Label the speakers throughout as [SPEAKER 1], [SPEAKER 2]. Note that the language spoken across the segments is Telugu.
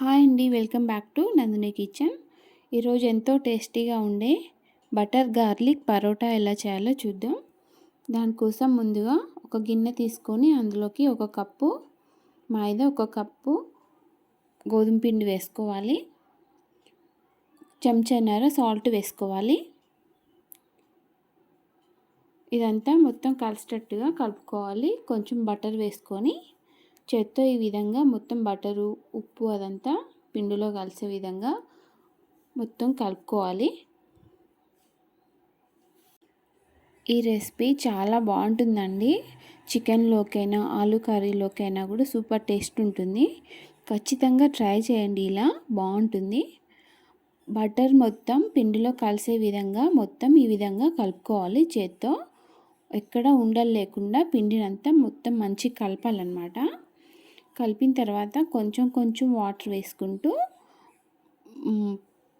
[SPEAKER 1] హాయ్ అండి welcome back to Nandini kitchen. ఈరోజు ఎంతో టేస్టీగా ఉండే బటర్ గార్లిక్ పరోటా ఎలా చేయాలో చూద్దాం. దానికోసం ముందుగా ఒక గిన్నె తీసుకొని అందులోకి ఒక కప్పు మైదా ఒక కప్పు గోధుమ పిండి వేసుకోవాలి. చెంచాన్నర సాల్ట్ వేసుకోవాలి. ఇదంతా మొత్తం కలిసేటట్టుగా కలుపుకోవాలి. కొంచెం బటర్ వేసుకొని చేత్తో ఈ విధంగా మొత్తం బటరు ఉప్పు అదంతా పిండిలో కలిసే విధంగా మొత్తం కలుపుకోవాలి. ఈ రెసిపీ చాలా బాగుంటుందండి. చికెన్లోకైనా ఆలు కర్రీలోకైనా కూడా సూపర్ టేస్ట్ ఉంటుంది. ఖచ్చితంగా ట్రై చేయండి ఇలా బాగుంటుంది. బటర్ మొత్తం పిండిలో కలిసే విధంగా మొత్తం ఈ విధంగా కలుపుకోవాలి చేత్తో. ఎక్కడ ఉండలు లేకుండా పిండినంతా మొత్తం మంచి కలపాలన్నమాట. కలిపిన తర్వాత కొంచెం కొంచెం వాటర్ వేసుకుంటూ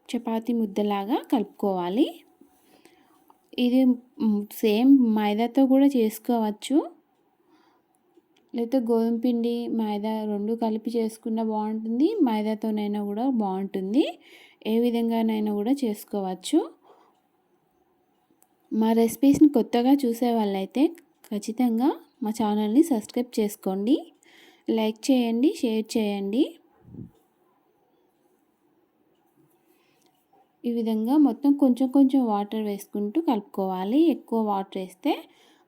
[SPEAKER 1] చపాతీ ముద్దలాగా కలుపుకోవాలి. ఇది సేమ్ మైదాతో కూడా చేసుకోవచ్చు. లేకపోతే గోధుమ పిండి మైదా రెండు కలిపి చేసుకున్న బాగుంటుంది. మైదాతోనైనా కూడా బాగుంటుంది. ఏ విధంగానైనా కూడా చేసుకోవచ్చు. మా రెసిపీస్ని కొత్తగా చూసే వాళ్ళైతే ఖచ్చితంగా మా ఛానల్ని సబ్స్క్రైబ్ చేసుకోండి. లైక్ చేయండి షేర్ చేయండి. ఈ విధంగా మొత్తం కొంచెం కొంచెం వాటర్ వేసుకుంటూ కలుపుకోవాలి. ఎక్కువ వాటర్ వేస్తే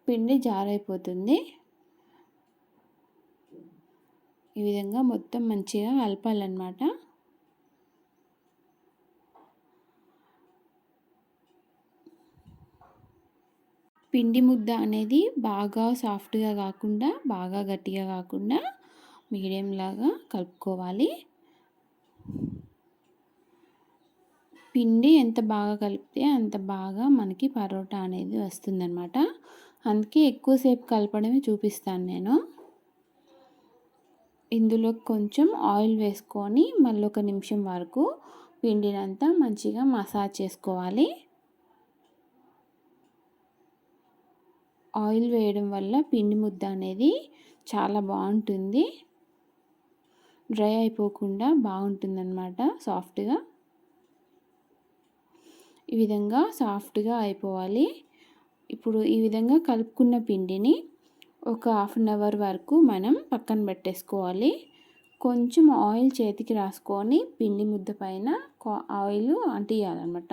[SPEAKER 1] పిండి జారైపోతుంది. ఈ విధంగా మొత్తం మంచిగా కలపాలన్నమాట. పిండి ముద్ద అనేది బాగా సాఫ్ట్గా కాకుండా బాగా గట్టిగా కాకుండా మీడియం లాగా కలుపుకోవాలి. పిండి ఎంత బాగా కలిపితే అంత బాగా మనకి పరోటా అనేది వస్తుందన్నమాట. అందుకే ఎక్కువసేపు కలపడమే చూపిస్తాను నేను. ఇందులో కొంచెం ఆయిల్ వేసుకొని మళ్ళీ ఒక నిమిషం వరకు పిండినంతా మంచిగా మసాజ్ చేసుకోవాలి. ఆయిల్ వేయడం వల్ల పిండి ముద్ద అనేది చాలా బాగుంటుంది. డ్రై అయిపోకుండా బాగుంటుందన్నమాట సాఫ్ట్గా. ఈ విధంగా సాఫ్ట్గా అయిపోవాలి. ఇప్పుడు ఈ విధంగా కలుపుకున్న పిండిని ఒక హాఫ్ అన్ అవర్ వరకు మనం పక్కన పెట్టేసుకోవాలి. కొంచెం ఆయిల్ చేతికి రాసుకొని పిండి ముద్ద పైన ఆయిల్ అంటియాలన్నమాట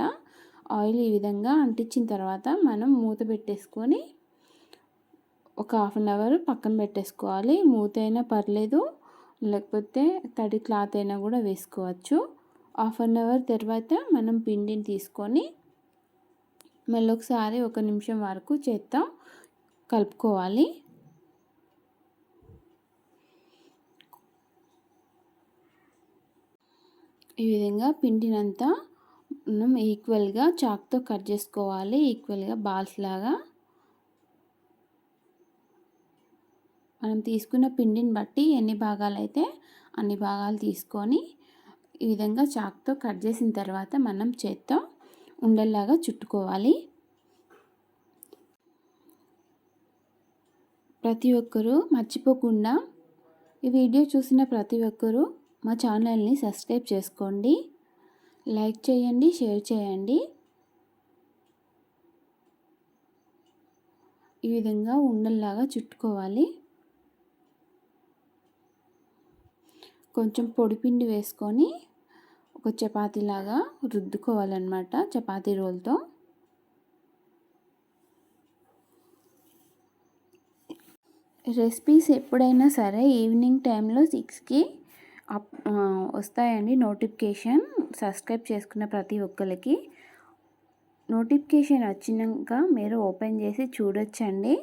[SPEAKER 1] ఆయిల్ ఈ విధంగా అంటించిన తర్వాత మనం మూత పెట్టేసుకొని ఒక హాఫ్ అన్ అవర్ పక్కన పెట్టేసుకోవాలి. మూత అయినా పర్లేదు. లేకపోతే తడి క్లాత్ అయినా కూడా వేసుకోవచ్చు. హాఫ్ అన్ అవర్ తర్వాత మనం పిండిని తీసుకొని మళ్ళీ ఒకసారి ఒక నిమిషం వరకు చేత్తో కలుపుకోవాలి. ఈ విధంగా పిండినంతా మనం ఈక్వల్గా చాక్తో కట్ చేసుకోవాలి. ఈక్వల్గా బాల్స్ లాగా. మనం తీసుకున్న పిండిని బట్టి ఎన్ని భాగాలు అయితే అన్ని భాగాలు తీసుకొని ఈ విధంగా చాక్తో కట్ చేసిన తర్వాత మనం చేత్తో ఉండల్లాగా చుట్టుకోవాలి. ప్రతి ఒక్కరూ మర్చిపోకుండా ఈ వీడియో చూసిన ప్రతి ఒక్కరూ మా ఛానల్ని సబ్స్క్రైబ్ చేసుకోండి. లైక్ చేయండి షేర్ చేయండి. ఈ విధంగా ఉండల్లాగా చుట్టుకోవాలి. కొంచెం పొడిపిండి వేసుకొని ఒక చపాతీలాగా రుద్దుకోవాలన్నమాట చపాతీ రోల్తో. రెసిపీస్ ఎప్పుడైనా సరే ఈవినింగ్ టైంలో సిక్స్కి అప్ వస్తాయండి నోటిఫికేషన్. సబ్స్క్రైబ్ చేసుకున్న ప్రతి ఒక్కరికి. నోటిఫికేషన్ వచ్చినాక మీరు ఓపెన్ చేసి చూడొచ్చండి.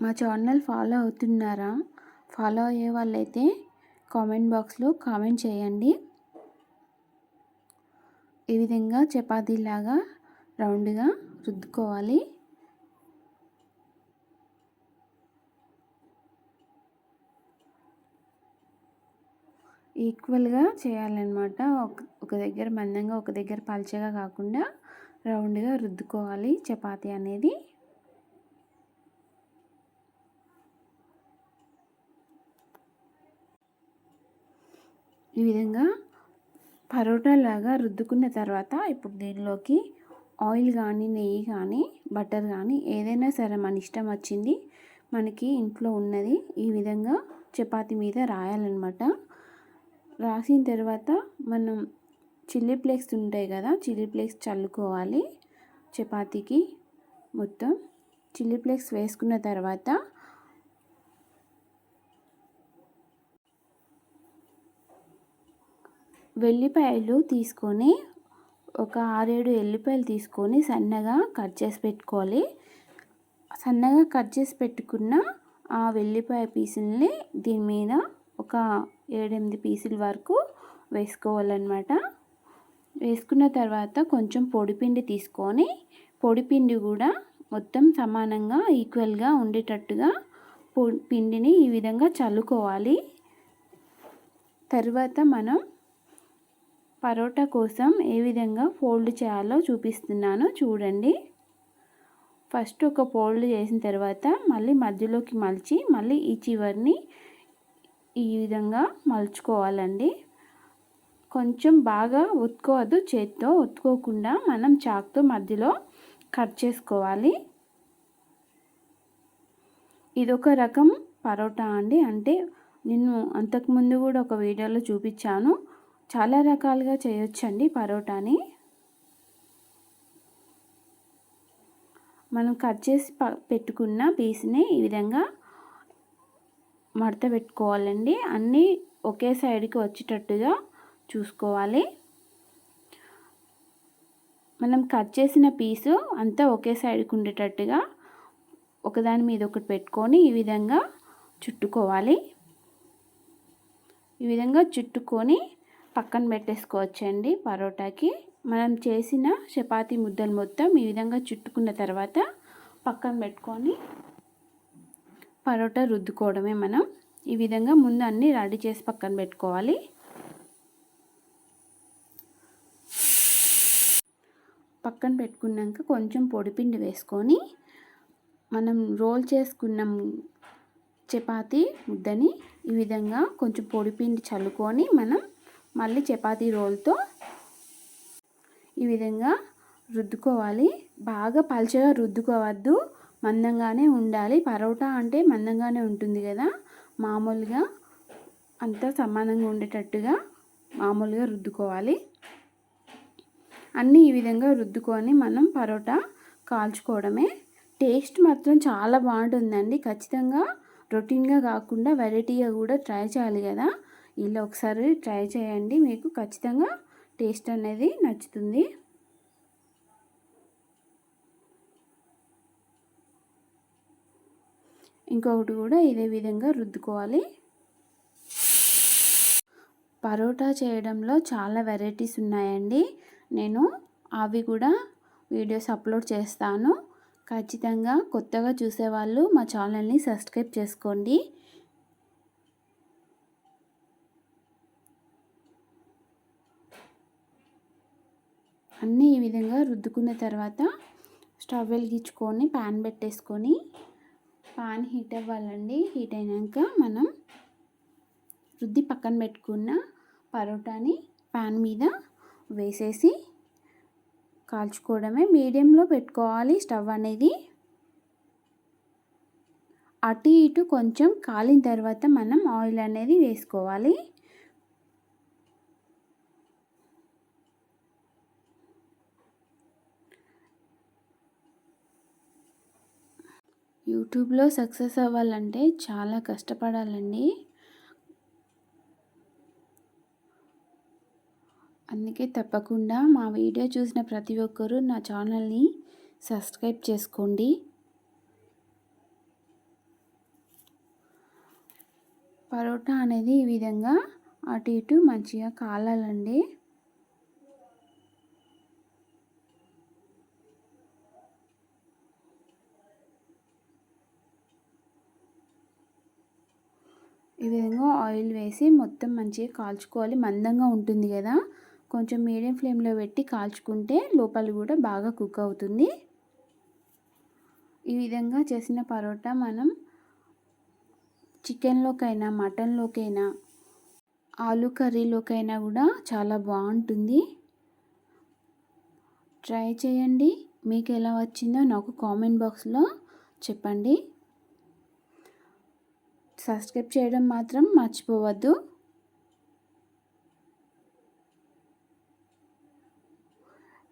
[SPEAKER 1] మా ఛానల్ ఫాలో అవుతున్నారా? ఫాలో అయ్యే వాళ్ళైతే కామెంట్ బాక్స్లో కామెంట్ చేయండి. ఈ విధంగా చపాతీలాగా రౌండ్గా రుద్దుకోవాలి. ఈక్వల్గా చేయాలన్నమాట. ఒక దగ్గర మందంగా ఒక దగ్గర పల్చగా కాకుండా రౌండ్గా రుద్దుకోవాలి చపాతీ అనేది. ఈ విధంగా పరోటా లాగా రుద్దుకున్న తర్వాత ఇప్పుడు దీనిలోకి ఆయిల్ కానీ నెయ్యి కానీ బటర్ కానీ ఏదైనా సరే మన ఇష్టం వచ్చింది మనకి ఇంట్లో ఉన్నది ఈ విధంగా చపాతి మీద రాయాలన్నమాట. రాసిన తర్వాత మనం చిల్లీ ఫ్లేక్స్ ఉంటాయి కదా చిల్లీ ఫ్లేక్స్ చల్లుకోవాలి చపాతీకి మొత్తం. చిల్లీ ఫ్లేక్స్ వేసుకున్న తర్వాత వెల్లిపాయలు తీసుకొని ఒక ఆరేడు ఎల్లిపాయలు తీసుకొని సన్నగా కట్ చేసి పెట్టుకోవాలి. సన్నగా కట్ చేసి పెట్టుకున్న ఆ వెల్లిపాయ పీసుల్ని దీని మీద ఒక ఏడెనిమిది పీసుల వరకు వేసుకోవాలన్నమాట. వేసుకున్న తర్వాత కొంచెం పొడిపిండి తీసుకొని పొడిపిండి కూడా మొత్తం సమానంగా ఈక్వల్గా ఉండేటట్టుగా పిండిని ఈ విధంగా చల్లుకోవాలి. తర్వాత మనం పరోటా కోసం ఏ విధంగా ఫోల్డ్ చేయాలో చూపిస్తున్నాను చూడండి. ఫస్ట్ ఒక ఫోల్డ్ చేసిన తర్వాత మళ్ళీ మధ్యలోకి మలిచి మళ్ళీ ఈ చివరిని ఈ విధంగా మలుచుకోవాలండి. కొంచెం బాగా ఒత్తుకోవద్దు చేత్తో ఉత్తుకోకుండా మనం చాక్తో మధ్యలో కట్ చేసుకోవాలి. ఇదొక రకం పరోటా అండి. అంటే నేను అంతకుముందు కూడా ఒక వీడియోలో చూపించాను. చాలా రకాలుగా చేయొచ్చండి పరోటాని. మనం కట్ చేసి పెట్టుకున్న పీస్ని ఈ విధంగా మడత పెట్టుకోవాలండి అన్నీ ఒకే సైడ్కి వచ్చేటట్టుగా చూసుకోవాలి. మనం కట్ చేసిన పీసు అంతా ఒకే సైడ్కి ఉండేటట్టుగా ఒకదాని మీద ఒకటి పెట్టుకొని ఈ విధంగా చుట్టుకోవాలి. ఈ విధంగా చుట్టుకొని పక్కన పెట్టేసుకోవచ్చండి పరోటాకి. మనం చేసిన చపాతీ ముద్దలు మొత్తం ఈ విధంగా చుట్టుకున్న తర్వాత పక్కన పెట్టుకొని పరోటా రుద్దుకోవడమే మనం. ఈ విధంగా ముందు అన్నీ రెడీ చేసి పక్కన పెట్టుకోవాలి. పక్కన పెట్టుకున్నాక కొంచెం పొడిపిండి వేసుకొని మనం రోల్ చేసుకున్న చపాతీ ముద్దని ఈ విధంగా కొంచెం పొడిపిండి చల్లుకొని మనం మళ్ళీ చపాతీ రోల్తో ఈ విధంగా రుద్దుకోవాలి. బాగా పలచగా రుద్దుకోవద్దు. మందంగానే ఉండాలి. పరోటా అంటే మందంగానే ఉంటుంది కదా. మామూలుగా అంతా సమానంగా ఉండేటట్టుగా మామూలుగా రుద్దుకోవాలి. అన్నీ ఈ విధంగా రుద్దుకొని మనం పరోటా కాల్చుకోవడమే. టేస్ట్ మాత్రం చాలా బాగుంటుందండి. ఖచ్చితంగా రొటీన్గా కాకుండా వెరైటీగా కూడా ట్రై చేయాలి కదా. ఇలా ఒకసారి ట్రై చేయండి. మీకు ఖచ్చితంగా టేస్ట్ అనేది నచ్చుతుంది. ఇంకొకటి కూడా ఇదే విధంగా రుద్దుకోవాలి. పరోటా చేయడంలో చాలా వెరైటీస్ ఉన్నాయండి. నేను అవి కూడా వీడియోస్ అప్లోడ్ చేస్తాను. ఖచ్చితంగా కొత్తగా చూసేవాళ్ళు మా ఛానల్ని సబ్స్క్రైబ్ చేసుకోండి. అన్నీ ఈ విధంగా రుద్దుకున్న తర్వాత స్టవ్ వెలిగించుకొని ప్యాన్ పెట్టేసుకొని పాన్ హీట్ అవ్వాలండి. హీట్ అయినాక మనం రుద్ది పక్కన పెట్టుకున్న పరోటాని పాన్ మీద వేసేసి కాల్చుకోవడమే. మీడియంలో పెట్టుకోవాలి స్టవ్ అనేది. అటు ఇటు కొంచెం కాలిన తర్వాత మనం ఆయిల్ అనేది వేసుకోవాలి. యూట్యూబ్లో సక్సెస్ అవ్వాలంటే చాలా కష్టపడాలండి. అందుకే తప్పకుండా మా వీడియో చూసిన ప్రతి ఒక్కరూ నా ఛానల్ని సబ్స్క్రైబ్ చేసుకోండి. పరోటా అనేది ఈ విధంగా అటు ఇటు మంచిగా కాలాలండి. ఈ విధంగా ఆయిల్ వేసి మొత్తం మంచిగా కాల్చుకోవాలి. మందంగా ఉంటుంది కదా. కొంచెం మీడియం ఫ్లేమ్లో పెట్టి కాల్చుకుంటే లోపల కూడా బాగా కుక్ అవుతుంది. ఈ విధంగా చేసిన పరోటా మనం చికెన్లోకైనా మటన్లోకైనా ఆలు కర్రీలోకైనా కూడా చాలా బాగుంటుంది. ట్రై చేయండి. మీకు ఎలా వచ్చిందో నాకు కామెంట్ బాక్స్లో చెప్పండి. సబ్స్క్రైబ్ చేయడం మాత్రం మర్చిపోవద్దు.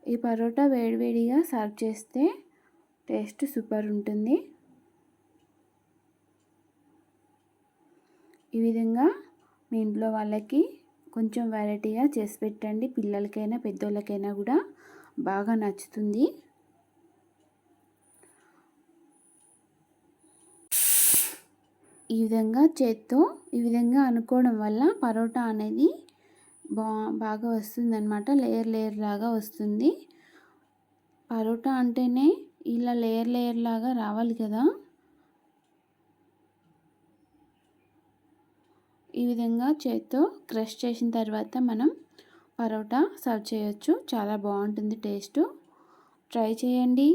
[SPEAKER 1] ఈ పరోటా వేడివేడిగా సర్వ్ చేస్తే టేస్ట్ సూపర్ ఉంటుంది. ఈ విధంగా మీ ఇంట్లో వాళ్ళకి కొంచెం వెరైటీగా చేసి పెట్టండి. పిల్లలకైనా పెద్దోళ్ళకైనా కూడా బాగా నచ్చుతుంది. ఈ విధంగా చేత్తో ఈ విధంగా అనుకోవడం వల్ల పరోటా అనేది బా బాగా వస్తుందన్నమాట. లేయర్ లేయర్ లాగా వస్తుంది. పరోటా అంటేనే ఇలా లేయర్ లేయర్ లాగా రావాలి కదా. ఈ విధంగా చేత్తో క్రష్ చేసిన తర్వాత మనం పరోటా సర్వ్ చేయొచ్చు. చాలా బాగుంటుంది టేస్ట్. ట్రై చేయండి.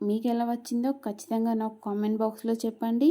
[SPEAKER 1] మీకు ఎలా వచ్చిందో ఖచ్చితంగా నాకు కామెంట్ బాక్స్లో చెప్పండి.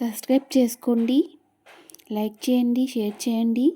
[SPEAKER 1] సబ్స్క్రైబ్ చేసుకోండి. లైక్ చేయండి షేర్ చేయండి.